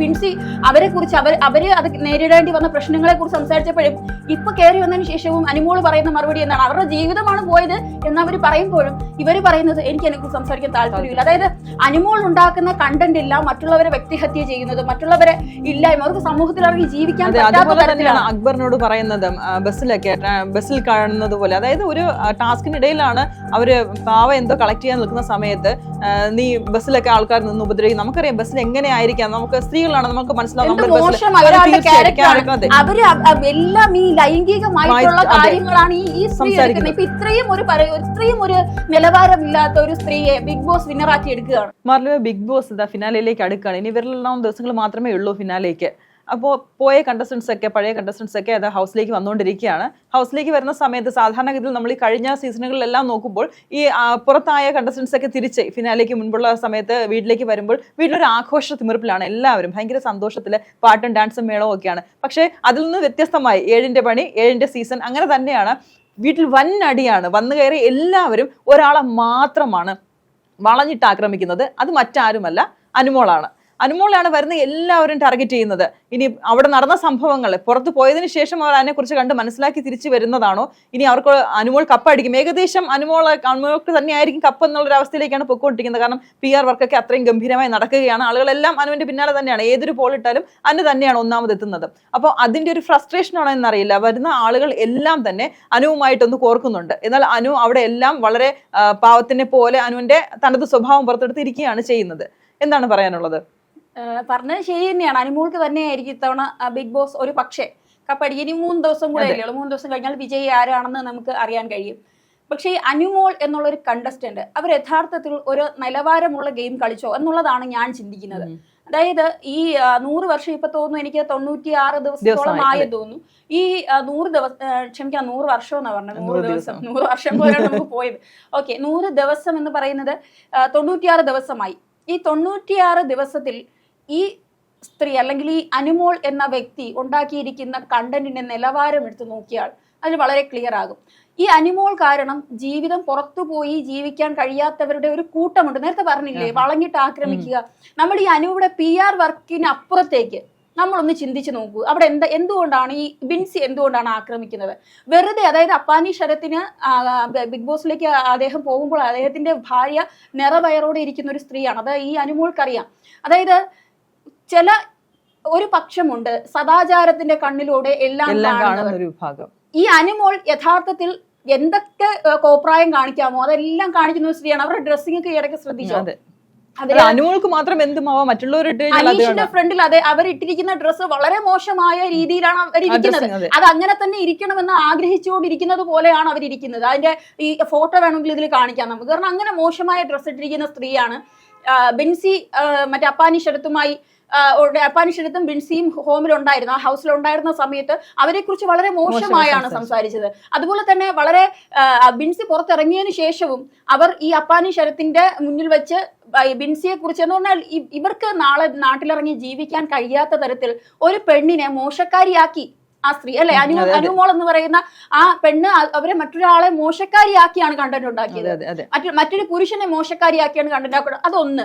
ബിൻസി അവരെ കുറിച്ച് അവർ അവർ അത് നേരിടേണ്ടി വന്ന പ്രശ്നങ്ങളെ കുറിച്ച് സംസാരിച്ചപ്പോഴും ഇപ്പൊ കയറി വന്നതിന് ശേഷവും അനുമോൾ പറയുന്ന മറുപടി എന്താണ്? അവരുടെ ജീവിതമാണ് പോയത് എന്ന് അവർ പറയുമ്പോഴും ഇവർ പറയുന്നത് എനിക്ക് അതിനെ കുറിച്ച് സംസാരിക്കാൻ താല്പര്യമില്ല. അതായത് അനുമോൾ ഉണ്ടാക്കുന്ന കണ്ടന്റ് ഇല്ല മറ്റുള്ളവരെ വ്യക്തിഹത്യ ചെയ്യുന്നത് മറ്റുള്ളവരെ ഇല്ലായ്മ അവർക്ക് സമൂഹത്തിൽ ഇറങ്ങി ജീവിക്കാൻ അതുപോലെ തന്നെയാണ് അക്ബറിനോട് പറയുന്നത് ബസ്സിലൊക്കെ ബസ്സിൽ കാണുന്നത് പോലെ. അതായത് ഒരു ടാസ്കിനിടയിലാണ് അവർ പാവ എന്തോ കളക്ട് ചെയ്യാൻ നിൽക്കുന്ന സമയത്ത് നീ ബസ്സിലൊക്കെ ആൾക്കാർ നിന്ന് ഉപദ്രവിക്കും. നമുക്കറിയാം ബസ്സിൽ എങ്ങനെയായിരിക്കാം നമുക്ക് സ്ത്രീകളാണ് നമുക്ക് മനസ്സിലാവും എന്ത് നമ്മുടെ ബസ്സിൽ മോശം അവർ എല്ലാം ഈ ലൈംഗികമായിട്ടുള്ള കാര്യങ്ങളാണ് ഈ ഈ സ്ത്രീ. എടുക്കുന്നത്. ഇപ്പൊ ഇത്രയും ഒരു ഇത്രയും ഒരു നിലവാരമില്ലാത്ത ഒരു സ്ത്രീയെ ബിഗ് ബോസ് വിന്നറാക്കി എടുക്കുകയാണ്. മാർലോ ബിഗ് ബോസ് ഫിനാലയിലേക്ക് അടുക്കുകയാണ്. ഇനി ഇവരിലെല്ലാം ദിവസങ്ങൾ മാത്രമേ ഉള്ളൂ ഫിനാലേക്ക് അപ്പോൾ പോയ കണ്ടസ്റ്റൻസ് ഒക്കെ പഴയ കണ്ടസ്റ്റൻസ് ഒക്കെ അത് ഹൗസിലേക്ക് വന്നുകൊണ്ടിരിക്കുകയാണ്. ഹൗസിലേക്ക് വരുന്ന സമയത്ത് സാധാരണഗതിയിൽ നമ്മൾ ഈ കഴിഞ്ഞ സീസണുകളിലെല്ലാം നോക്കുമ്പോൾ ഈ പുറത്തായ കണ്ടസ്റ്റൻസ് ഒക്കെ തിരിച്ച് ഫിനാലേക്ക് മുൻപുള്ള സമയത്ത് വീട്ടിലേക്ക് വരുമ്പോൾ വീട്ടിലൊരു ആഘോഷ തിമിർപ്പിലാണ് എല്ലാവരും. ഭയങ്കര സന്തോഷത്തിൽ പാട്ടും ഡാൻസും മേളവും ഒക്കെയാണ്. പക്ഷേ അതിൽ നിന്ന് വ്യത്യസ്തമായി ഏഴിന്റെ പണി ഏഴിന്റെ സീസൺ അങ്ങനെ തന്നെയാണ്. വീട്ടിൽ വൻ അടിയാണ്. വന്നു കയറി എല്ലാവരും ഒരാളെ മാത്രമാണ് വളഞ്ഞിട്ട് ആക്രമിക്കുന്നത് അത് മറ്റാരുമല്ല അനുമോളാണ്. അനുമോളാണ് വരുന്ന എല്ലാവരും ടാർഗറ്റ് ചെയ്യുന്നത്. ഇനി അവിടെ നടന്ന സംഭവങ്ങൾ പുറത്ത് പോയതിനു ശേഷം അവർ അതിനെക്കുറിച്ച് കണ്ട് മനസ്സിലാക്കി തിരിച്ചു വരുന്നതാണോ? ഇനി അവർക്ക് അനുമോൾ കപ്പടിക്കും ഏകദേശം അനുമോൾ അനുമോൾക്ക് തന്നെയായിരിക്കും കപ്പ് എന്നുള്ളൊരു അവസ്ഥയിലേക്കാണ് പൊയ്ക്കൊണ്ടിരിക്കുന്നത് കാരണം പി ആർ വർക്കൊക്കെ അത്രയും ഗംഭീരമായി നടക്കുകയാണ്. ആളുകളെല്ലാം അനുവിന്റെ പിന്നാലെ തന്നെയാണ്. ഏതൊരു പോൾ ഇട്ടാലും അനു തന്നെയാണ് ഒന്നാമത് എത്തുന്നത്. അപ്പോൾ അതിന്റെ ഒരു ഫ്രസ്ട്രേഷൻ ആണോ എന്നറിയില്ല. വരുന്ന ആളുകൾ എല്ലാം തന്നെ അനുവുമായിട്ടൊന്ന് കോർക്കുന്നുണ്ട്. എന്നാൽ അനു അവിടെ എല്ലാം വളരെ പാവത്തിനെ പോലെ അനുവിന്റെ തനത് സ്വഭാവം പുറത്തെടുത്തിരിക്കുകയാണ് ചെയ്യുന്നത്. എന്താണ് പറയാനുള്ളത്? പറഞ്ഞത് ശരി തന്നെയാണ്. അനുമോൾക്ക് തന്നെയായിരിക്കും ഇത്തവണ ബിഗ് ബോസ് ഒരു പക്ഷേ. കപ്പടി ഇനി മൂന്ന് ദിവസം കൂടെ അല്ലേ മൂന്ന് ദിവസം കഴിഞ്ഞാൽ വിജയി ആരാണെന്ന് നമുക്ക് അറിയാൻ കഴിയും. പക്ഷേ ഈ അനുമോൾ എന്നുള്ള ഒരു കണ്ടസ്റ്റന്റ് അവർ യഥാർത്ഥത്തിൽ ഒരു നിലവാരമുള്ള ഗെയിം കളിച്ചോ എന്നുള്ളതാണ് ഞാൻ ചിന്തിക്കുന്നത്. അതായത് ഈ നൂറ് വർഷം ഇപ്പൊ തോന്നുന്നു എനിക്ക് തൊണ്ണൂറ്റി ആറ് ദിവസത്തോളം ആയി തോന്നുന്നു. ഈ നൂറ് ദിവസം ക്ഷമിക്കാം നൂറ് വർഷം എന്നാ പറഞ്ഞത്? നൂറ് ദിവസം. നൂറ് വർഷം പോലെയാണ് നമുക്ക് പോയത്. ഓക്കെ നൂറ് ദിവസം എന്ന് പറയുന്നത് തൊണ്ണൂറ്റിയാറ് ദിവസമായി. ഈ തൊണ്ണൂറ്റിയാറ് ദിവസത്തിൽ ഈ സ്ത്രീ അല്ലെങ്കിൽ ഈ അനുമോൾ എന്ന വ്യക്തി ഉണ്ടാക്കിയിരിക്കുന്ന കണ്ടന്റിന്റെ നിലവാരം എടുത്തു നോക്കിയാൽ അതിൽ വളരെ ക്ലിയർ ആകും. ഈ അനുമോൾ കാരണം ജീവിതം പുറത്തുപോയി ജീവിക്കാൻ കഴിയാത്തവരുടെ ഒരു കൂട്ടമുണ്ട്. നേരത്തെ പറഞ്ഞില്ലേ വളഞ്ഞിട്ട് ആക്രമിക്കുക. നമ്മൾ ഈ അനുവിടെ പി ആർ വർക്കിന് അപ്പുറത്തേക്ക് നമ്മളൊന്ന് ചിന്തിച്ചു നോക്കൂ. അവിടെ എന്താ എന്തുകൊണ്ടാണ് ഈ ബിൻസി എന്തുകൊണ്ടാണ് ആക്രമിക്കുന്നത്? വെറുതെ അതായത് അപ്പാനി ശരത്തിന് ബിഗ് ബോസിലേക്ക് അദ്ദേഹം പോകുമ്പോൾ അദ്ദേഹത്തിന്റെ ഭാര്യ നിറവയറോടെ ഇരിക്കുന്ന ഒരു സ്ത്രീയാണ്. അത് ഈ അനുമോൾക്കറിയാം. അതായത് ചില ഒരു പക്ഷമുണ്ട് സദാചാരത്തിന്റെ കണ്ണിലൂടെ എല്ലാം കാണുന്ന ഒരു വിഭാഗം. ഈ അനുമോൾ യഥാർത്ഥത്തിൽ എന്തൊക്കെ കോപ്രായം കാണിക്കാമോ? അതെല്ലാം കാണിക്കുന്ന ഒരു സ്ത്രീയാണ്. അവരുടെ ഡ്രസ്സിംഗ് ഒക്കെ ഇടയ്ക്ക് ശ്രദ്ധിച്ചത് അനുമോൾക്ക് മാത്രം എന്തുമാവാം? അനീഷിന്റെ ഫ്രണ്ടിൽ അതെ അവരിട്ടിരിക്കുന്ന ഡ്രസ്സ് വളരെ മോശമായ രീതിയിലാണ് അവരിരിക്കുന്നത് അത് അങ്ങനെ തന്നെ ഇരിക്കണമെന്ന് ആഗ്രഹിച്ചുകൊണ്ടിരിക്കുന്നത് പോലെയാണ് അവരിരിക്കുന്നത് അതിന്റെ ഈ ഫോട്ടോ വേണമെങ്കിൽ ഇതിൽ കാണിക്കാം നമുക്ക്. കാരണം അങ്ങനെ മോശമായ ഡ്രസ്സ് ഇട്ടിരിക്കുന്ന സ്ത്രീയാണ് ബെൻസി മറ്റേ അപ്പാനിഷരത്തുമായി അപ്പാനിഷരത്തും ബിൻസിയും ഹോമിലുണ്ടായിരുന്നു ആ ഹൗസിലുണ്ടായിരുന്ന സമയത്ത് അവരെ കുറിച്ച് വളരെ മോശമായാണ് സംസാരിച്ചത്. അതുപോലെ തന്നെ വളരെ ബിൻസി പുറത്തിറങ്ങിയതിനു ശേഷവും അവർ ഈ അപ്പാനി ശരത്തിന്റെ മുന്നിൽ വെച്ച് ബിൻസിയെ കുറിച്ച് എന്ന് പറഞ്ഞാൽ ഇവർക്ക് നാളെ നാട്ടിലിറങ്ങി ജീവിക്കാൻ കഴിയാത്ത തരത്തിൽ ഒരു പെണ്ണിനെ മോശക്കാരിയാക്കി. ആ സ്ത്രീ അല്ലെ? അനു. അനുമോൾ എന്ന് പറയുന്ന ആ പെണ്ണ് അവരെ മറ്റൊരാളെ മോശക്കാരിയാക്കിയാണ് കണ്ടന്റ് ഉണ്ടാക്കിയത്. മറ്റൊരു പുരുഷനെ മോശക്കാരിയാക്കിയാണ് കണ്ടന്റ് ആക്കുന്നത് അതൊന്ന്.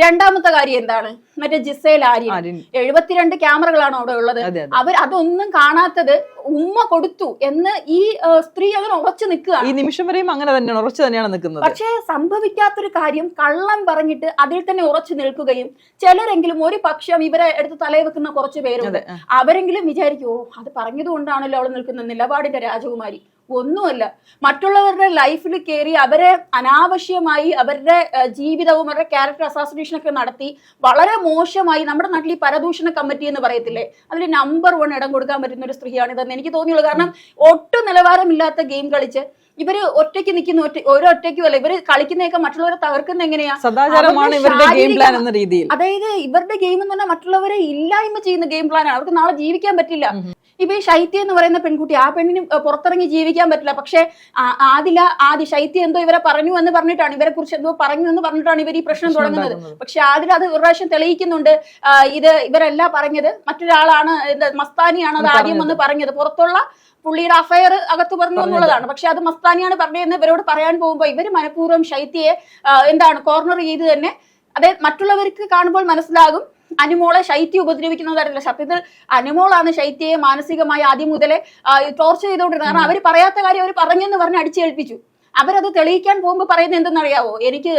രണ്ടാമത്തെ കാര്യം എന്താണ്? മറ്റേ ജിസേൽ ആര്യൻ. എഴുപത്തിരണ്ട് ക്യാമറകളാണ് അവിടെ ഉള്ളത്. അവർ അതൊന്നും കാണാത്തത് ഉമ്മ കൊടുത്തു എന്ന് ഈ സ്ത്രീ അങ്ങനെ ഉറച്ചു നിൽക്കുകയാണ്. ഈ നിമിഷം വരെയും അങ്ങനെ തന്നെയാണ് ഉറച്ചു തന്നെയാണ് നിൽക്കുന്നത്. പക്ഷേ സംഭവിക്കാത്തൊരു കാര്യം കള്ളം പറഞ്ഞിട്ട് അതിൽ തന്നെ ഉറച്ചു നിൽക്കുകയും ചിലരെങ്കിലും ഒരു പക്ഷം ഇവരെ എടുത്ത് തലയിൽ വെക്കുന്ന കുറച്ച് പേരുണ്ട്. അവരെങ്കിലും വിചാരിക്കും ഓ അത് പറഞ്ഞത് കൊണ്ടാണല്ലോ അവൾ നിൽക്കുന്ന നിലപാടിന്റെ രാജകുമാരി. ഒന്നുമല്ല. മറ്റുള്ളവരുടെ ലൈഫിൽ കയറി അവരെ അനാവശ്യമായി അവരുടെ ജീവിതവും അവരുടെ ക്യാരക്ടർ അസാസിനേഷൻ ഒക്കെ നടത്തി വളരെ മോശമായി നമ്മുടെ നാട്ടിൽ ഈ പരദൂഷണ കമ്മിറ്റി എന്ന് പറയത്തില്ലേ? അതിൽ നമ്പർ വൺ ഇടം കൊടുക്കാൻ പറ്റുന്ന ഒരു സ്ത്രീയാണ് ഇതെന്ന് എനിക്ക് തോന്നിയുള്ളൂ. കാരണം ഒട്ടും നിലവാരമില്ലാത്ത ഗെയിം കളിച്ച് ഇവർ ഒറ്റയ്ക്ക് നിൽക്കുന്ന ഒറ്റ ഓരോ ഒറ്റയ്ക്കും അല്ല ഇവർ കളിക്കുന്നതൊക്കെ മറ്റുള്ളവരെ തകർക്കുന്ന എങ്ങനെയാ? സദാചാരമാണ് ഇവരുടെ ഗെയിം പ്ലാൻ എന്ന രീതിയിൽ. അതായത് ഇവരുടെ ഗെയിം എന്ന് പറഞ്ഞാൽ മറ്റുള്ളവരെ ഇല്ലായ്മ ചെയ്യുന്ന ഗെയിം പ്ലാനാണ് അവർക്ക് നാളെ ജീവിക്കാൻ പറ്റില്ല. ഇപ്പൊ ഈ ശൈത്യ എന്ന് പറയുന്ന പെൺകുട്ടി ആ പെണ്ണിന് പുറത്തിറങ്ങി ജീവിക്കാൻ പറ്റില്ല. പക്ഷെ ആദില ആദ്യ ശൈത്യ എന്തോ ഇവരെ പറഞ്ഞു എന്ന് പറഞ്ഞിട്ടാണ്. ഇവരെ കുറിച്ച് എന്തോ പറഞ്ഞു എന്ന് പറഞ്ഞിട്ടാണ് ഇവർ ഈ പ്രശ്നം തുടങ്ങുന്നത്. പക്ഷെ ആദില അത് ഒരു പ്രാവശ്യം തെളിയിക്കുന്നുണ്ട്. ഇത് ഇവരല്ല പറഞ്ഞത്. മറ്റൊരാളാണ് മസ്താനിയാണ് അത് ആദ്യം വന്ന് പറഞ്ഞത്. പുറത്തുള്ള പുള്ളിയുടെ അഫയർ അകത്ത് പറഞ്ഞു എന്നുള്ളതാണ്. പക്ഷെ അത് മസ്താനിയാണ് പറഞ്ഞതെന്ന് ഇവരോട് പറയാൻ പോകുമ്പോൾ ഇവർ മനഃപൂർവം ശൈത്യയെ എന്താണ് കോർണർ ചെയ്ത് തന്നെ. അതായത് മറ്റുള്ളവർക്ക് കാണുമ്പോൾ മനസ്സിലാകും. അനുമോളെ ശൈത്യ ഉപദ്രവിക്കുന്ന തരത്തില്ല സത്യത്തിൽ അനുമോളാണ് ശൈത്യയെ മാനസികമായി ആദ്യം മുതലേ ടോർച്ചർ ചെയ്തുകൊണ്ടിരുന്നത്. കാരണം അവർ പറയാത്ത കാര്യം അവർ പറഞ്ഞെന്ന് പറഞ്ഞ് അടിച്ചേൽപ്പിച്ചു. അവരത് തെളിയിക്കാൻ പോകുമ്പോൾ പറയുന്നത് എന്തെന്നറിയാവോ? എനിക്ക്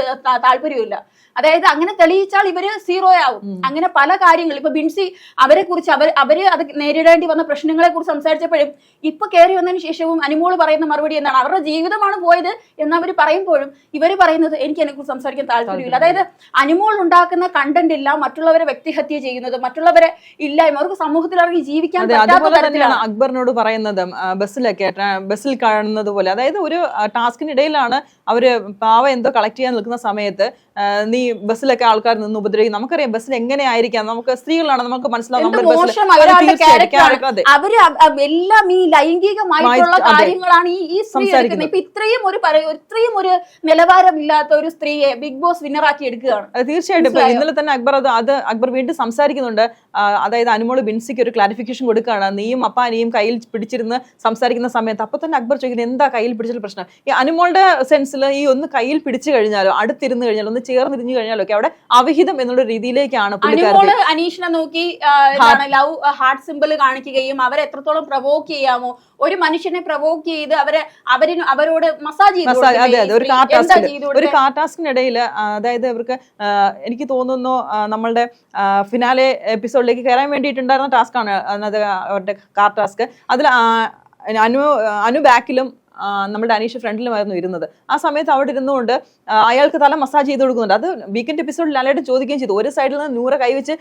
താല്പര്യമില്ല അതായത് അങ്ങനെ തെളിയിച്ചാൽ ഇവർ സീറോ ആവും. അങ്ങനെ പല കാര്യങ്ങൾ ഇപ്പൊ ബിൻസി അവരെ കുറിച്ച് അവർ അവർ അത് നേരിടേണ്ടി വന്ന പ്രശ്നങ്ങളെ കുറിച്ച് സംസാരിച്ചപ്പോഴും ഇപ്പൊ കയറി വന്നതിന് ശേഷവും അനുമോൾ പറയുന്ന മറുപടി എന്താണ്? അവരുടെ ജീവിതമാണ് പോയത് എന്ന് അവർ പറയുമ്പോഴും ഇവർ പറയുന്നത് എനിക്ക് അതിനെ കുറിച്ച് സംസാരിക്കാൻ താല്പര്യമില്ല. അതായത് അനുമോൾ ഉണ്ടാക്കുന്ന കണ്ടന്റ് ഇല്ല മറ്റുള്ളവരെ വ്യക്തിഹത്യ ചെയ്യുന്നത് മറ്റുള്ളവരെ ഇല്ലായ്മ അവർക്ക് സമൂഹത്തിൽ അവർക്ക് ജീവിക്കാൻ പറ്റാത്ത തരത്തിലാണ്. അക്ബറിനോട് പറയുന്നത് ബസ്സിലൊക്കെ ബസ്സിൽ കാണുന്നത് പോലെ. അതായത് ഒരു ടാസ്കിനിടയിലാണ് അവർ പാവ എന്തോ കളക്ട് ചെയ്യാൻ നിൽക്കുന്ന സമയത്ത് നീ ബസ്സിലൊക്കെ ആൾക്കാർ നിന്ന് ഉപദ്രവിക്കും. നമുക്കറിയാം ബസ്സിൽ എങ്ങനെയായിരിക്കാം. നമുക്ക് സ്ത്രീകളാണ് നമുക്ക് മനസ്സിലാവും അവർ എല്ലാം ഈ ലൈംഗികമായിട്ടുള്ള കാര്യങ്ങളാണ് ഈ ഈ സ്ത്രീ. എടുക്കുന്നത്. ഇപ്പൊ ഇത്രയും ഒരു ഇത്രയും ഒരു നിലവാരമില്ലാത്ത ഒരു സ്ത്രീയെ ബിഗ് ബോസ് വിന്നറാക്കി എടുക്കുകയാണ്. തീർച്ചയായിട്ടും? ഇന്നലെ തന്നെ അക്ബർ അത് അത് അക്ബർ വീണ്ടും സംസാരിക്കുന്നുണ്ട്. അതായത് അനുമോൾ ബിൻസിക്ക് ഒരു ക്ലാരിഫിക്കേഷൻ കൊടുക്കുകയാണ്. നീയും അപ്പാനിയും കയ്യിൽ പിടിച്ചിരുന്ന് സംസാരിക്കുന്ന സമയത്ത് അപ്പൊ തന്നെ അക്ബർ ചോദിക്കുന്നത് എന്താ കയ്യിൽ പിടിച്ചാൽ പ്രശ്നം? ഈ അനുമോളുടെ സെൻസിൽ ഈ ഒന്ന് കയ്യിൽ പിടിച്ചു കഴിഞ്ഞാലോ അടുത്തിരുന്ന് കഴിഞ്ഞാലോ ഒന്ന് ചേർന്നിരിഞ്ഞു കഴിഞ്ഞാലോ ഒക്കെ അവിടെ അവിഹിതം എന്നുള്ള രീതിയിലേക്കാണ് അനീഷിനെ നോക്കി ലവ് ഹാർട്ട് സിമ്പിൾ കാണിക്കുകയും അവരെ എത്രത്തോളം പ്രവോക്ക് ചെയ്യാമോ ഒരു മനുഷ്യനെ പ്രവോക്ക് ചെയ്ത് അവരെ അവരിന് അവരോട് മസാജ് ചെയ്ത് ഒരു കാർ ഒരു? കാർ ടാസ്കിനിടയിൽ അതായത് ഇവർക്ക് എനിക്ക് തോന്നുന്നു നമ്മളുടെ ഫിനാലെ എപ്പിസോഡിലേക്ക് കയറാൻ വേണ്ടിയിട്ടുണ്ടായിരുന്ന ടാസ്ക് ആണ് അവരുടെ കാർ ടാസ്ക് അതിൽ അനു അനു ബാക്കിലും നമ്മുടെ അനീഷ് ഫ്രണ്ടിലുമായിരുന്നു ഇരുന്നത്. ആ സമയത്ത് അവിടെ ഇരുന്നുകൊണ്ട് അയാൾക്ക് തല മസാജ് ചെയ്ത് കൊടുക്കുന്നുണ്ട്. അത് വീക്കെൻഡ് എപ്പിസോഡിൽ അലയായിട്ട് ചോദിക്കുകയും ചെയ്തു. ഒരു സൈഡിൽ നിന്ന് നൂറ് കൈവച്ച്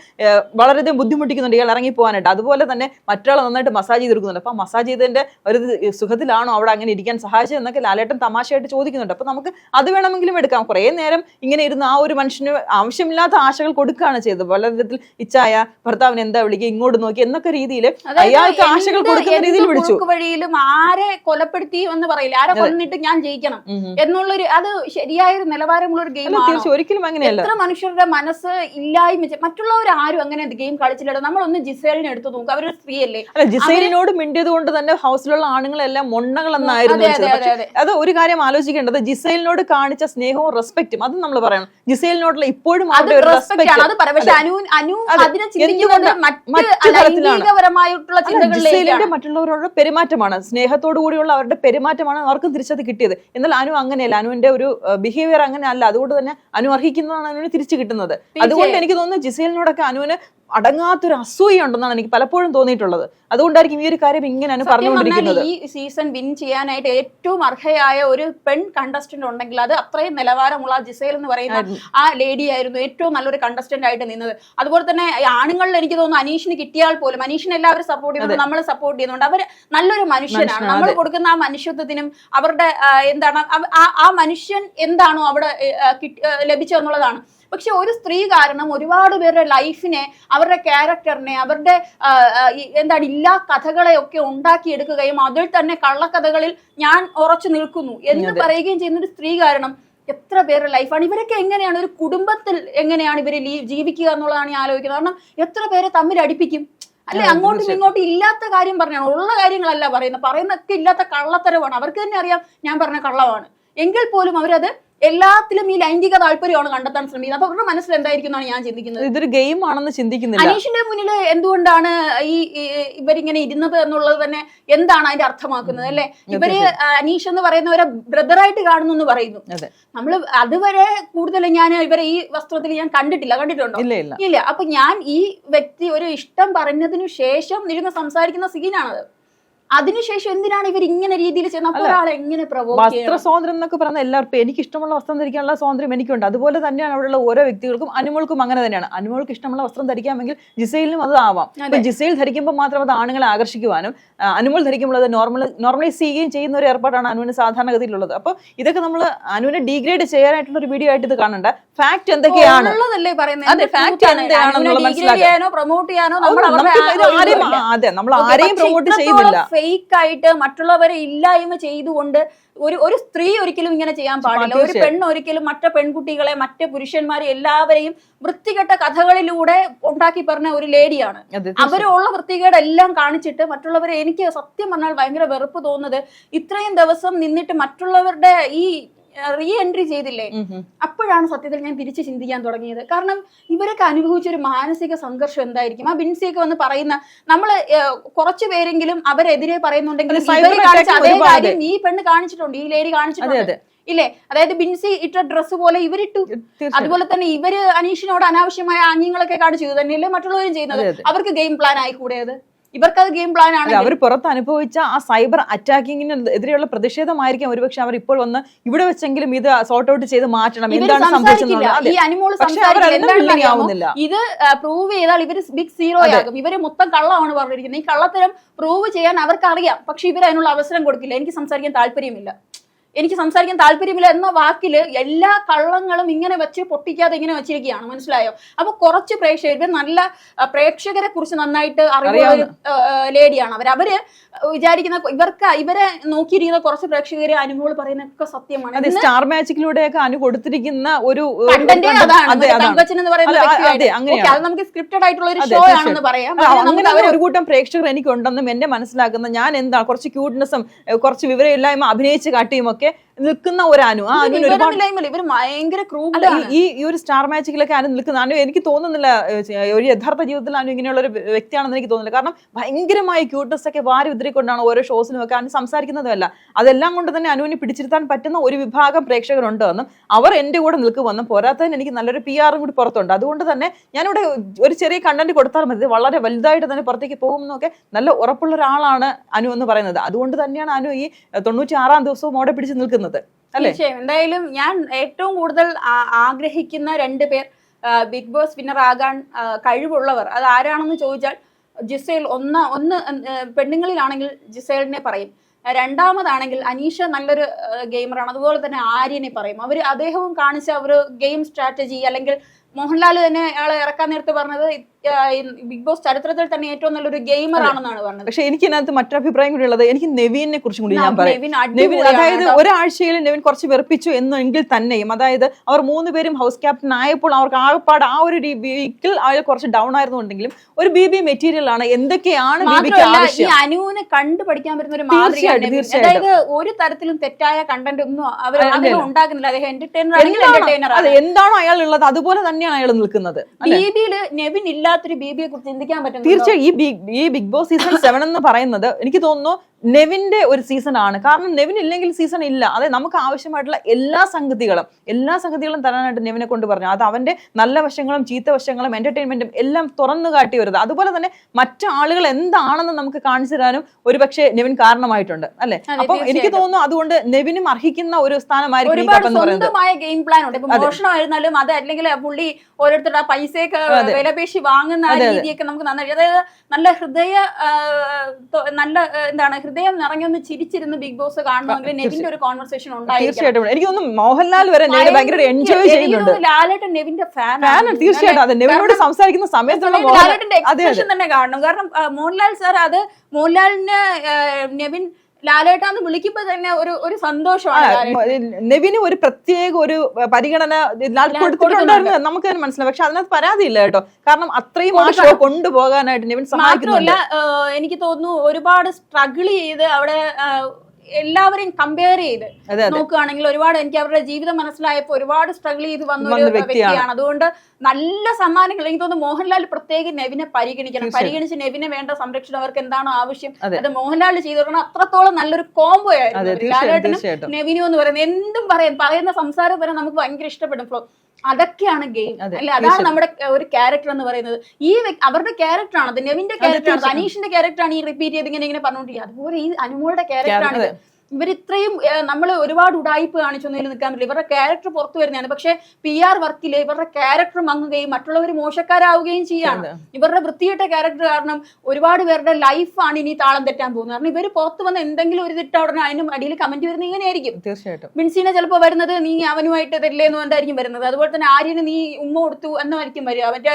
വളരെയധികം ബുദ്ധിമുട്ടിക്കുന്നുണ്ട് ഇയാൾ ഇറങ്ങി പോകാനായിട്ട് അതുപോലെ തന്നെ മറ്റൊരാൾ നന്നായിട്ട് മസാജ് ചെയ്ത് കൊടുക്കുന്നുണ്ട്. അപ്പോൾ മസാജ് ചെയ്തതിന്റെ ഒരു സുഖത്തിലാണോ അവിടെ അങ്ങനെ ഇരിക്കാൻ സഹായിച്ചത് എന്നൊക്കെ ലാലേട്ടൻ തമാശയായിട്ട് ചോദിക്കുന്നുണ്ട്. അപ്പോൾ നമുക്ക് അത് വേണമെങ്കിലും എടുക്കാം. കുറേ നേരം ഇങ്ങനെ ഇരുന്ന് ആ ഒരു മനുഷ്യന് ആവശ്യമില്ലാത്ത ആശകൾ കൊടുക്കുകയാണ് ചെയ്തത്. വളരെ വിധത്തിൽ ഇച്ചായ ഭർത്താവിന് എന്താ വിളിക്കുക ഇങ്ങോട്ട് നോക്കി എന്നൊക്കെ രീതിയിൽ അയാൾക്ക് ആശകൾ കൊടുക്കുന്ന രീതിയിൽ വിളിച്ചു. വഴിയിലും ആരെ കൊലപ്പെടുത്തി എന്ന് പറയില്ല? ആരെ കൊന്നിട്ട് ഞാൻ ജയിക്കണം. എന്നുള്ളൊരു അത് ശരിയായ ഒരു നിലവാരമുള്ള ഒരു ഗെയിം ഒരിക്കലും അങ്ങനെയല്ല. എത്ര മനുഷ്യരുടെ മനസ്സ് ഇല്ലായ്മ മറ്റുള്ളവർ ആരും അങ്ങനെ ഗെയിം കളിച്ചില്ല നമ്മളൊന്ന് ജിസേലിനെ എടുത്തു നോക്കുക അവരൊരു സ്ത്രീയല്ലേ? അല്ല ജിസേലിനോട് മിണ്ടിയത് കൊണ്ട് തന്നെ ഹൗസിലുള്ള ആണുങ്ങളെല്ലാം മൊണ്ണകൾ എന്നായിരുന്നു അതെ, ഒരു കാര്യം ആലോചിക്കേണ്ടത് ജിസേലിനോട് കാണിച്ച സ്നേഹവും റെസ്പെക്റ്റും അതും നമ്മൾ പറയണം. ജിസേലിനോടുള്ള ഇപ്പോഴും മറ്റുള്ളവരോട് പെരുമാറ്റമാണ്. സ്നേഹത്തോടു കൂടിയുള്ള അവരുടെ പെരുമാറ്റമാണ് അവർക്കും തിരിച്ചത് കിട്ടിയത്. എന്നാൽ അനു അങ്ങനെയല്ല. അനുവിന്റെ ഒരു ബിഹേവിയർ അങ്ങനെയല്ല. അതുകൊണ്ട് തന്നെ അനു അർഹിക്കുന്നതാണ് അനുവിന് തിരിച്ചു കിട്ടുന്നത്. അതുകൊണ്ട് എനിക്ക് തോന്നുന്നു ജിസേലിനോടൊക്കെ അനുവിന് അടങ്ങാത്തൊരു അസൂയ ഉണ്ടെന്നാണ് എനിക്ക് പലപ്പോഴും തോന്നിയിട്ടുള്ളത്. അതുകൊണ്ടായിരിക്കും ഈ ഒരു കാര്യം ഇങ്ങനെയാണ് പറഞ്ഞുകൊണ്ടിരിക്കുന്നത്. ഈ സീസൺ വിൻ ചെയ്യാനായിട്ട് ഏറ്റവും അർഹയായ ഒരു പെൺ കണ്ടസ്റ്റന്റ് ഉണ്ടെങ്കിൽ അത് അത്രയും നിലവാരമുള്ള ജിസേൽ എന്ന് പറയുന്ന ആ ലേഡി ആയിരുന്നു ഏറ്റവും നല്ലൊരു കണ്ടസ്റ്റന്റ് ആയിട്ട് നിന്നത്. അതുപോലെ തന്നെ ആണുങ്ങളിൽ എനിക്ക് തോന്നുന്നു അനീഷിന് കിട്ടിയാൽ പോലും അനീഷിനെ എല്ലാവരും സപ്പോർട്ട് ചെയ്യുന്നുണ്ട് നമ്മൾ സപ്പോർട്ട് ചെയ്യുന്നുണ്ട്. അവർ നല്ലൊരു മനുഷ്യനാണ്. നമ്മൾ കൊടുക്കുന്ന ആ മനുഷ്യത്വത്തിനും അവരുടെ എന്താണ് ആ- മനുഷ്യൻ എന്താണോ അവിടെ ലഭിച്ചതെന്നുള്ളതാണ്. പക്ഷെ ഒരു സ്ത്രീ കാരണം ഒരുപാട് പേരുടെ ലൈഫിനെ അവരുടെ ക്യാരക്ടറിനെ അവരുടെ എന്താണ് ഇല്ലാ കഥകളെ ഒക്കെ ഉണ്ടാക്കിയെടുക്കുകയും അതിൽ തന്നെ കള്ളക്കഥകളിൽ ഞാൻ ഉറച്ചു നിൽക്കുന്നു എന്ന് പറയുകയും ചെയ്യുന്ന ഒരു സ്ത്രീ കാരണം എത്ര പേരുടെ ലൈഫാണ്. ഇവരൊക്കെ എങ്ങനെയാണ്? ഒരു കുടുംബത്തിൽ എങ്ങനെയാണ് ഇവർ ജീവിക്കുക എന്നുള്ളതാണ് ഞാൻ ആലോചിക്കുന്നത്. കാരണം എത്ര പേരെ തമ്മിൽ അടിപ്പിക്കും? അല്ലെ? അങ്ങോട്ടും ഇങ്ങോട്ടും ഇല്ലാത്ത കാര്യം പറഞ്ഞാണ്. ഉള്ള കാര്യങ്ങളല്ല പറയുന്നത്. പറയുന്നൊക്കെ ഇല്ലാത്ത കള്ളത്തരമാണ്. അവർക്ക് തന്നെ അറിയാം ഞാൻ പറഞ്ഞ കള്ളമാണ്. എങ്കിൽ പോലും അവരത് എല്ലാത്തിലും ഈ ലൈംഗിക താല്പര്യമാണ് കണ്ടെത്താൻ ശ്രമിക്കുന്നത്. അപ്പൊ അവരുടെ മനസ്സിൽ എന്തായിരിക്കും എന്നാണ് ഞാൻ ചിന്തിക്കുന്നത്. ഇതൊരു ഗെയിം ആണെന്ന് ചിന്തിക്കുന്നില്ല. അനീഷിന്റെ മുന്നിൽ എന്തുകൊണ്ടാണ് ഈ ഇവരിങ്ങനെ ഇരുന്നത് എന്നുള്ളത് തന്നെ എന്താണ് അതിന്റെ അർത്ഥമാക്കുന്നത് അല്ലെ? ഇവർ അനീഷ് എന്ന് പറയുന്നവരെ ബ്രദറായിട്ട് കാണുന്നു എന്ന് പറയുന്നു. നമ്മൾ അതുവരെ കൂടുതൽ ഞാൻ ഇവരെ ഈ വസ്ത്രത്തിൽ ഞാൻ കണ്ടിട്ടില്ല. കണ്ടിട്ടുണ്ടോ? ഇല്ല അപ്പൊ ഞാൻ ഈ വ്യക്തി ഒരു ഇഷ്ടം പറഞ്ഞതിനു ശേഷം ഇരുന്ന് സംസാരിക്കുന്ന സീനാണത് അതിനുശേഷം എന്തിനാണ് ഇവർ ഇങ്ങനെ രീതിയിൽ ചെയ്യുന്നത് അപ്പൊ ഒരാളെ എങ്ങനെ പ്രവോക്ക് വസ്ത്ര സ്വാതന്ത്ര്യം എന്നൊക്കെ പറഞ്ഞ എല്ലാവർക്കും എനിക്ക് ഇഷ്ടമുള്ള വസ്ത്രം ധരിക്കാനുള്ള സ്വാതന്ത്ര്യം എനിക്കുണ്ട്. അതുപോലെ തന്നെയാണ് അവിടെയുള്ള ഓരോ വ്യക്തികൾക്കും അനുമോൾക്കും അങ്ങനെ തന്നെയാണ്. അനുമോൾക്ക് ഇഷ്ടമുള്ള വസ്ത്രം ധരിക്കാമെങ്കിൽ ജിസയിലും അത് ആവാം. ജിസയിൽ ധരിക്കുമ്പോൾ മാത്രം അത് ആണുങ്ങളെ ആകർഷിക്കുവാനും അനുമോൾ ധരിക്കുമ്പോൾ അത് നോർമൽ നോർമലൈസ് ചെയ്യുകയും ചെയ്യുന്ന ഒരു ഏർപ്പാടാണ് അനുവിന് സാധാരണഗതിയിലുള്ളത്. അപ്പോൾ ഇതൊക്കെ നമ്മൾ അനുവിനെ ഡീഗ്രേഡ് ചെയ്യാനായിട്ടുള്ള ഒരു വീഡിയോ ആയിട്ട് ഇത് കാണണ്ട. ഫാക്ട് എന്തൊക്കെയാണ്? അതെ, പ്രൊമോട്ട് ചെയ്യാനോ നമ്മൾ ആരെയും അതെ നമ്മൾ ആരെയും പ്രൊമോട്ട് ചെയ്യുന്നില്ല fake ആയിട്ട് മറ്റുള്ളവരെ ഇല്ലായ്മ ചെയ്തുകൊണ്ട് ഒരു ഒരു സ്ത്രീ ഒരിക്കലും ഇങ്ങനെ ചെയ്യാൻ പാടില്ല. ഒരു പെണ്ണ് ഒരിക്കലും മറ്റു പെൺകുട്ടികളെ മറ്റു പുരുഷന്മാരെ എല്ലാവരെയും വൃത്തികെട്ട കഥകളിലൂടെ ഉണ്ടാക്കി പറഞ്ഞ ഒരു ലേഡിയാണ്. അവരുള്ള അവരുള്ള വൃത്തികേടെല്ലാം കാണിച്ചിട്ട് മറ്റുള്ളവരെ എനിക്ക് സത്യം പറഞ്ഞാൽ ഭയങ്കര വെറുപ്പ് തോന്നുന്നത് ഇത്രയും ദിവസം നിന്നിട്ട് മറ്റുള്ളവരുടെ ഈ റീ എൻട്രി ചെയ്തില്ലേ. അപ്പോഴാണ് സത്യത്തിൽ ഞാൻ തിരിച്ച് ചിന്തിക്കാൻ തുടങ്ങിയത്. കാരണം ഇവരൊക്കെ അനുഭവിച്ച ഒരു മാനസിക സംഘർഷം എന്തായിരിക്കും? ആ ബിൻസിയൊക്കെ വന്ന് പറയുന്ന നമ്മൾ കുറച്ചു പേരെങ്കിലും അവരെതിരെ പറയുന്നുണ്ടെങ്കിൽ അത് cyber ഇവർ കാണിച്ച അതേ ഒരുപാട്. കാര്യം ഈ പെണ്ണ് കാണിച്ചിട്ടുണ്ട് ഈ ലേഡി കാണിച്ചിട്ടുണ്ട്. അതെ ഇല്ലേ? അതായത് ബിൻസി ഇട്ട ഡ്രസ്സ് പോലെ ഇവരിട്ടു. അതുപോലെ തന്നെ ഇവർ അനീഷിനോട് അനാവശ്യമായ ആംഗ്യങ്ങളൊക്കെ കാണിച്ചു. തന്നെയല്ലേ മറ്റുള്ളവരും ചെയ്യുന്നത്. അതെ, അതെ. അവർക്ക് ഗെയിം പ്ലാൻ ആയിക്കൂടെയത് അത് ഗെയിം പ്ലാൻ ആണ് അവർ പുറത്ത് അനുഭവിച്ച ആ സൈബർ അറ്റാക്കിങ്ങിന് എതിരെയുള്ള പ്രതിഷേധമായിരിക്കും ഒരുപക്ഷെ അവർ ഇപ്പോൾ വന്ന് ഇവിടെ വെച്ചെങ്കിലും ഇത് സോർട്ട് ഔട്ട് ചെയ്ത് മാറ്റണം. എന്താണ് സംഭവിച്ചത് ഇത് പ്രൂവ് ചെയ്താൽ ഇവർ ബിഗ് സീറോ ആകും. ഇവർ മൊത്തം കള്ളമാണ് പറഞ്ഞിരിക്കുന്നത്. ഈ കള്ളത്തരം പ്രൂവ് ചെയ്യാൻ അവർക്ക് അറിയാം പക്ഷെ ഇവർ അതിനുള്ള അവസരം കൊടുക്കില്ല. എനിക്ക് സംസാരിക്കാൻ താല്പര്യമില്ല. എനിക്ക് സംസാരിക്കാൻ താല്പര്യമില്ല എന്ന വാക്കിൽ എല്ലാ കള്ളങ്ങളും ഇങ്ങനെ വെച്ച് പൊട്ടിക്കാതെ ഇങ്ങനെ വെച്ചിരിക്കുകയാണ്. മനസ്സിലായോ? അപ്പൊ കുറച്ച് പ്രേക്ഷകർ നല്ല പ്രേക്ഷകരെ കുറിച്ച് നന്നായിട്ട് അറിയാവുന്ന ഒരു ലേഡിയാണ്. അവർ അവർ വിചാരിക്കുന്ന ഇവർക്ക് ഇവരെ നോക്കിയിരിക്കുന്ന കുറച്ച് പ്രേക്ഷകരെ അനുഭവങ്ങൾ പറയുന്നൊക്കെ സത്യമാണ്. സ്റ്റാർ മാജിക്കിലൂടെയൊക്കെ അനു കൊടുത്തിരിക്കുന്ന ഒരു ഒരു കണ്ടന്റ് content- അതാണ്. തങ്കച്ചൻ എന്ന് അതെ, നമുക്ക് സ്ക്രിപ്റ്റഡ് ആയിട്ടുള്ള ഒരു ഷോ ആണെന്ന് പറയാം. ഒരു കൂട്ടം പ്രേക്ഷകർ എനിക്ക് ഉണ്ടെന്നും എന്നെ മനസ്സിലാക്കുന്ന ഞാൻ എന്താ കുറച്ച് ക്യൂട്ട്നെസ്സും കുറച്ച് വിവരമില്ലായ്മ അഭിനയിച്ച് കാട്ടിയും ഒക്കെ আমাকে നിൽക്കുന്ന ഒരു അനു ആ അനു ഇവർ ഭയങ്കര അല്ല ഈ- ഒരു സ്റ്റാർ മാജിക്കിലൊക്കെ അനു നിൽക്കുന്ന അനു എനിക്ക് തോന്നുന്നില്ല ഒരു യഥാർത്ഥ ജീവിതത്തിൽ അനു ഇങ്ങനെയുള്ള ഒരു വ്യക്തിയാണെന്ന് എനിക്ക് തോന്നുന്നില്ല. കാരണം ഭയങ്കരമായ ക്യൂട്ട്നെസ് ഒക്കെ വാരി ഉതിരിക്കൊണ്ടാണ് ഓരോ ഷോസിനും ഒക്കെ അനു സംസാരിക്കുന്നതല്ല അതെല്ലാം കൊണ്ട് തന്നെ അനുവിനെ പിടിച്ചിരുത്താൻ പറ്റുന്ന ഒരു വിഭാഗം പ്രേക്ഷകരുണ്ട് എന്നും അവർ എന്റെ കൂടെ നിൽക്കുമെന്നും പോരാത്തതിന് എനിക്ക് നല്ലൊരു പി ആറും കൂടി പുറത്തുണ്ട്. അതുകൊണ്ട് തന്നെ ഞാനിവിടെ ഒരു ചെറിയ കണ്ടന്റ് കൊടുത്താൽ മതി. വളരെ വലുതായിട്ട് തന്നെ പുറത്തേക്ക് പോകുമെന്നൊക്കെ നല്ല ഉറപ്പുള്ള ഒരാളാണ് അനു എന്ന് പറയുന്നത്. അതുകൊണ്ട് തന്നെയാണ് അനു ഈ തൊണ്ണൂറ്റി ആറാം ദിവസവും അവിടെ പിടിച്ച് നിൽക്കുന്നത്. അല്ലേ? എന്തായാലും ഞാൻ ഏറ്റവും കൂടുതൽ ആഗ്രഹിക്കുന്ന രണ്ട് പേർ ബിഗ് ബോസ് വിന്നർ ആകാൻ കഴിവുള്ളവർ. അത് ആരാണെന്ന് ചോദിച്ചാൽ ജിസേൽ ഒന്ന് ഒന്ന് പെണ്ണുങ്ങളിലാണെങ്കിൽ ജിസേലിനെ പറയും. രണ്ടാമതാണെങ്കിൽ അനീഷ നല്ലൊരു ഗെയിമറാണ്. അതുപോലെ തന്നെ ആര്യനെ പറയും. അവർ അദ്ദേഹവും കാണിച്ച ഒരു ഗെയിം സ്ട്രാറ്റജി അല്ലെങ്കിൽ മോഹൻലാൽ തന്നെ അയാളെ ഇറക്കാൻ നേരത്ത് പറഞ്ഞത് ബിഗ് ബോസ് ചരിത്രത്തിൽ തന്നെ ഏറ്റവും നല്ലൊരു ഗെയിമർ ആണെന്നാണ് പറഞ്ഞത്. പക്ഷെ എനിക്ക് ഇതിനകത്ത് മറ്റൊരു അഭിപ്രായം കൂടി ഉള്ളത് എനിക്ക് നെവീനെ കുറിച്ചും കൂടി ഞാൻ പറയാം. നെവിൻ അതായത് ഒരാഴ്ചയിൽ നെവിൻ കുറച്ച് വെറുപ്പിച്ചു എന്നെങ്കിൽ തന്നെയും അതായത് അവർ മൂന്ന് പേരും ഹൗസ് ക്യാപ്റ്റൻ ആയപ്പോൾ അവർക്ക് ആകപ്പാട് ആ ഒരു വീക്കിൽ അയാൾ കുറച്ച് ഡൗൺ ആയിരുന്നുണ്ടെങ്കിലും ഒരു ബി ബി മെറ്റീരിയൽ ആണ്. എന്തൊക്കെയാണ് ഈ അനുവിനെ കണ്ടു പഠിക്കാൻ പറ്റുന്ന ഒരു മാതൃകയാണ് അതായത് ഒരു തരത്തിലും തെറ്റായ കണ്ടന്റ് ഒന്നും അവർ ഉണ്ടാക്കുന്നില്ല അദ്ദേഹം എന്റർടൈനർ ആണെങ്കിൽ എന്താണോ? അയാൾ ഉള്ളത് അതുപോലെ തന്നെയാണ് അയാൾ നിൽക്കുന്നത്. ബിബിയിൽ നെവിൻ ഇല്ലാത്തൊരു ബിബിയെ കുറിച്ച് ചിന്തിക്കാൻ പറ്റുന്നു തീർച്ചയായും ഈ ബിഗ് ഈ ബിഗ് ബോസ് സീസൺ സെവൻ എന്ന് പറയുന്നത് എനിക്ക് തോന്നുന്നു നെവിന്റെ ഒരു സീസൺ ആണ്. കാരണം നെവിൻ ഇല്ലെങ്കിൽ സീസൺ ഇല്ല. അതെ നമുക്ക് ആവശ്യമായിട്ടുള്ള എല്ലാ സംഗതികളും എല്ലാ സംഗതികളും തരാനായിട്ട് നെവിനെ കൊണ്ട് പറഞ്ഞു. അത് അവന്റെ നല്ല വശങ്ങളും ചീത്ത വശങ്ങളും എന്റർടൈൻമെന്റും എല്ലാം തുറന്നു കാട്ടി വരുന്നത്. അതുപോലെ തന്നെ മറ്റു ആളുകൾ എന്താണെന്ന് നമുക്ക് കാണിച്ചു തരാനും ഒരു പക്ഷേ നെവിൻ കാരണമായിട്ടുണ്ട്. അല്ലേ? അപ്പം എനിക്ക് തോന്നുന്നു അതുകൊണ്ട് നെവിനും അർഹിക്കുന്ന ഒരു സ്ഥാനമായിരിക്കും സ്വന്തമായ ഗെയിം പ്ലാൻ ഉണ്ട്. മോഷണമായിരുന്നാലും അത് അല്ലെങ്കിൽ പുള്ളി ഓരോരുത്തരുടെ പൈസയൊക്കെ വിലപേശി വാങ്ങുന്ന. രീതിയൊക്കെ നമുക്ക് നന്നായി അതായത് നല്ല ഹൃദയ നല്ല എന്താണ് ഹൃദയം നിറഞ്ഞൊന്ന് ചിരിച്ചിരുന്ന് ബിഗ് ബോസ് കാണണമെങ്കിൽ നെവിന്റെ ഒരു കോൺവെർസേഷൻ തീർച്ചയായിട്ടും. എനിക്ക് തോന്നുന്നു മോഹൻലാൽ വരെ ഭയങ്കര എൻജോയ് ചെയ്യുന്നുണ്ട്. ലാലേട്ടൻ നെവിന്റെ ഫാൻ ആണ്. തീർച്ചയായിട്ടും. അതെ നെവിനോട് സംസാരിക്കുന്ന സമയത്തുള്ള ലാലേട്ടന്റെ എക്സ്പ്രഷൻ തന്നെ കാണണം. കാരണം മോഹൻലാൽ സാർ അത് മോഹൻലാലിന് നെവിൻ ലാലേട്ടാന്ന് വിളിക്കുമ്പോ തന്നെ ഒരു ഒരു സന്തോഷമാണ്. നെവിന് ഒരു പ്രത്യേക ഒരു പരിഗണന കൊടുത്തിട്ടുണ്ടായിരുന്നു. നമുക്ക് തന്നെ മനസ്സിലാവും പക്ഷെ അതിനകത്ത് പരാതിയില്ല കേട്ടോ. കാരണം അത്രയും ആ ഷോ കൊണ്ടുപോകാനായിട്ട് നെവിൻ സഹായിക്കുന്നുണ്ട്. എനിക്ക് തോന്നുന്നു ഒരുപാട് സ്ട്രഗിൾ ചെയ്ത് അവിടെ എല്ലാവരെയും കമ്പയർ ചെയ്ത് നോക്കുകയാണെങ്കിൽ ഒരുപാട് എനിക്ക് അവരുടെ ജീവിതം മനസ്സിലായപ്പോൾ ഒരുപാട് സ്ട്രഗിൾ ചെയ്ത് വന്ന ഒരു വ്യക്തിയാണ്. അതുകൊണ്ട് നല്ല സമ്മാനങ്ങൾ എനിക്ക് തോന്നുന്നു മോഹൻലാൽ പ്രത്യേക നെവിനെ പരിഗണിക്കണം. പരിഗണിച്ച് നെവിനെ വേണ്ട സംരക്ഷണം അവർക്ക് എന്താണോ ആവശ്യം അതെ. മോഹൻലാൽ ചെയ്തു കൊടുക്കണം. അത്രത്തോളം നല്ലൊരു കോംബോ ആയിരുന്നു. ലാലേട്ടനും നെവിനും എന്ന് പറയുന്നത് എന്തും പറയാൻ പറയുന്ന സംസാരം വരെ നമുക്ക് ഭയങ്കര ഇഷ്ടപ്പെടും. അതൊക്കെയാണ് ഗെയിം. അല്ലെ? അതാണ് നമ്മുടെ ഒരു ക്യാരക്ടർ എന്ന് പറയുന്നത്. ഈ അവരുടെ ക്യാരക്ടർ ആണ്. അത് നെവിന്റെ ക്യാരക്ടർ ആണ്. അനീഷിന്റെ ക്യാരക്ടർ ആണ് ഈ റിപ്പീറ്റ് ചെയ്ത് ഇങ്ങനെ ഇങ്ങനെ പറഞ്ഞുകൊണ്ടിരിക്കുക അതുപോലെ ഈ അനുമോളുടെ ക്യാരക്ടർ ആണ് ഇത്രയും നമ്മൾ ഒരുപാട് ഉടായ്പ കാണിച്ചൊന്നും നിൽക്കാൻ പറ്റില്ല. ഇവരുടെ ക്യാരക്ടർ പുറത്തു വരുന്നതാണ്. പക്ഷെ പി ആർ വർക്കിൽ ഇവരുടെ ക്യാരക്ടർ മങ്ങുകയും മറ്റുള്ളവർ മോശക്കാരാവുകയും ചെയ്യാണ്. ഇവരുടെ വൃത്തിയിട്ട ക്യാരക്ടർ കാരണം ഒരുപാട് പേരുടെ ലൈഫാണ് ഇനി താളം തെറ്റാൻ പോകുന്നത്. കാരണം ഇവർ പുറത്ത് വന്ന എന്തെങ്കിലും ഒരു തെറ്റ ഉടനെ അതിനും അടിയിൽ കമന്റ് വരുന്നത് ഇങ്ങനെയായിരിക്കും തീർച്ചയായിട്ടും. ബിൻസീനെ ചിലപ്പോൾ വരുന്നത് നീ അവനുമായിട്ട് തരില്ലേ എന്ന് പറഞ്ഞായിരിക്കും വരുന്നത്. അതുപോലെ തന്നെ ആര്യന് നീ ഉമ്മ കൊടുത്തു എന്നായിരിക്കും വരിക. അവന്റെ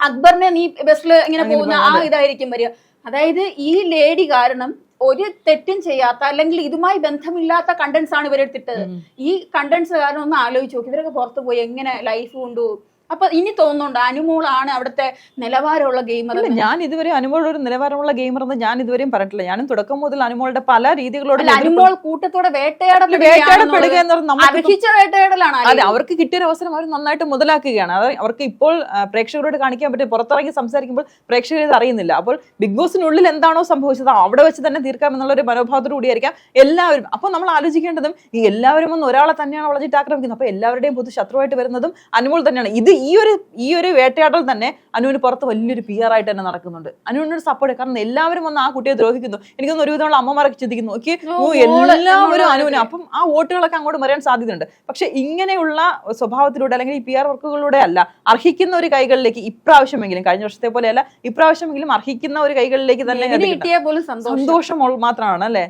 അക്ബറിനെ നീ ബസ്സിൽ ഇങ്ങനെ പോകുന്ന ആ ഇതായിരിക്കും വരിക. അതായത് ഈ ലേഡി കാരണം ഒരു തെറ്റും ചെയ്യാത്ത അല്ലെങ്കിൽ ഇതുമായി ബന്ധമില്ലാത്ത കണ്ടന്റ്സ് ആണ് ഇവരെടുത്തിട്ടത്. ഈ കണ്ടന്റ്സ് കാരണം ഒന്ന് ആലോചിച്ച് നോക്കി. ഇവരൊക്കെ പുറത്തു പോയി എങ്ങനെ ലൈഫ് കൊണ്ടു അപ്പൊ ഇനി തോന്നുന്നുണ്ട് അനുമോളാണ് അവിടുത്തെ നിലവാരമുള്ള ഗെയിമർ ഞാൻ ഇതുവരെ അനുമോൾ ഒരു നിലവാരമുള്ള ഗെയിമർ എന്ന് ഞാൻ ഇതുവരെയും പറഞ്ഞിട്ടില്ല. ഞാനും തുടക്കം മുതൽ അനുമോളുടെ പല രീതികളോട് അനുമോൾ കൂട്ടത്തോടെ വേട്ടയാടപ്പെടുക വേട്ടയാടപ്പെടുകയാണെന്നുള്ളത് എന്ന് പറഞ്ഞാൽ അതെ അവർക്ക് കിട്ടിയ ഒരു അവസരം അവർ നന്നായിട്ട് മുതലാക്കുകയാണ്. അത് അവർക്ക് ഇപ്പോൾ പ്രേക്ഷകരോട് കാണിക്കാൻ പറ്റും പുറത്തിറങ്ങി സംസാരിക്കുമ്പോൾ പ്രേക്ഷകർ ഇത് അറിയുന്നില്ല. അപ്പോൾ ബിഗ് ബോസിനുള്ളിൽ എന്താണോ സംഭവിച്ചത് അവിടെ വെച്ച് തന്നെ തീർക്കാം എന്നുള്ള ഒരു മനോഭാവത്തോടു കൂടിയായിരിക്കാം എല്ലാവരും. അപ്പോൾ നമ്മൾ ആലോചിക്കേണ്ടതും ഈ എല്ലാവരും ഒന്ന് ഒരാളെ തന്നെയാണ് വളഞ്ഞിട്ട് ആക്രമിക്കുന്നത്. അപ്പോൾ എല്ലാവരുടെയും പൊതു ശത്രുവായിട്ട് വരുന്നതും അനുമോൾ തന്നെയാണ്. ഇത് ഈ ഒരു ഈ ഒരു വേട്ടയാടൽ തന്നെ അനുവിന് പുറത്ത് വലിയൊരു പി ആർ ആയിട്ട് തന്നെ നടക്കുന്നുണ്ട്. അനുവിനൊരു സപ്പോർട്ട് കാരണം എല്ലാവരും വന്ന് ആ കുട്ടിയെ ദ്രോഹിക്കുന്നു. എനിക്കൊന്ന് ഒരുവിധമുള്ള അമ്മമാരൊക്കെ ചിന്തിക്കുന്നു. ഓക്കെ ഓ, എല്ലാവരും അനുവിന്. അപ്പം ആ വോട്ടുകളൊക്കെ അങ്ങോട്ട് മറിയാൻ സാധ്യതയുണ്ട്. പക്ഷെ ഇങ്ങനെയുള്ള സ്വഭാവത്തിലൂടെ അല്ലെങ്കിൽ ഈ പി ആർ വർക്കുകളിലൂടെ അല്ല അർഹിക്കുന്ന ഒരു കൈകളിലേക്ക് ഇപ്രാവശ്യമെങ്കിലും കഴിഞ്ഞ വർഷത്തെ പോലെയല്ല ഇപ്രാവശ്യമെങ്കിലും അർഹിക്കുന്ന ഒരു കൈകളിലേക്ക് തന്നെ ഇതിന് കിട്ടിയ പോലും സന്തോഷം. മാത്രമാണ് അല്ലെ?